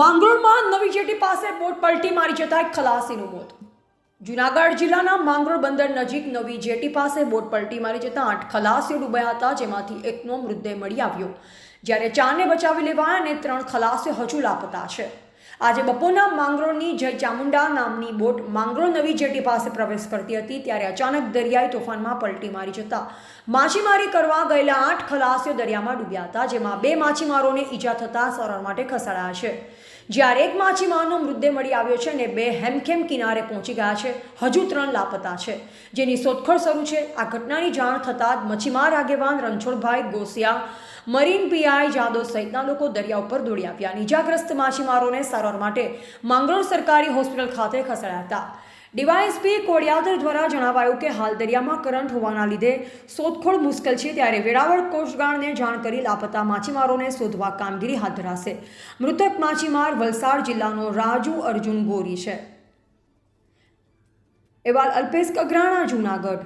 માંગરોળમાં નવી જેટી પાસે બોટ પલટી મારી જતા એક ખલાસીનું મોત. જુનાગઢ જિલ્લાના માંગરોળ બંદર નજીક નવી જેટી પાસે બોટ પલટી મારી જતા આઠ ખલાસીઓ ડૂબ્યા હતા, જેમાંથી એકનો મૃતદેહ મળી આવ્યો. જ્યારે ચારને બચાવી લેવાયા અને ત્રણ ખલાસીઓ હજુ લાપતા છે. આજે બપોરના માંગરોળની જય ચામુંડા નામની બોટ માંગરોળ નવી જેટી પાસે પ્રવેશ કરતી હતી, ત્યારે અચાનક દરિયાઈ તોફાનમાં પલટી મારી જતા માછીમારી કરવા ગયેલા આઠ ખલાસીઓ દરિયામાં ડૂબ્યા હતા, જેમાં બે માછીમારોને ઈજા થતાં સારવાર માટે ખસેડાયા છે. જ્યારે એક માછીમારનો મૃતદેહ મળી આવ્યો છે અને બે હેમખેમ કિનારે પહોંચી ગયા છે, હજુ ત્રણ લાપતા છે. જેની શોધખોળ શરૂ છે. આ ઘટનાની જાણ થતાં જ મચ્છીમાર આગેવાન રણછોડભાઈ ગોસિયા, મરીન પીઆઈ જાદવ સહિતના લોકો દરિયા ઉપર દોડી આવ્યા ઇજાગ્રસ્ત માછીમારોને સારવાર માટે માંગરોળ સરકારી હોસ્પિટલ ખાતે ખસેડાયા હતા. ડીવાયએસપી કોડિયાદર દ્વારા જણાવાયું કે હાલ દરિયામાં કરંટ હોવાના લીધે શોધખોળ મુશ્કેલ છે ત્યારે વેરાવળ કોસ્ટગાર્ડને જાણ કરી લાપતા માછીમારોને શોધવા કામગીરી હાથ ધરાશે. મૃતક માછીમાર વલસાડ જિલ્લાનો રાજુ અર્જુન ગોરી છે. એવાલ અલ્પેશ કગરાણા જૂનાગઢ.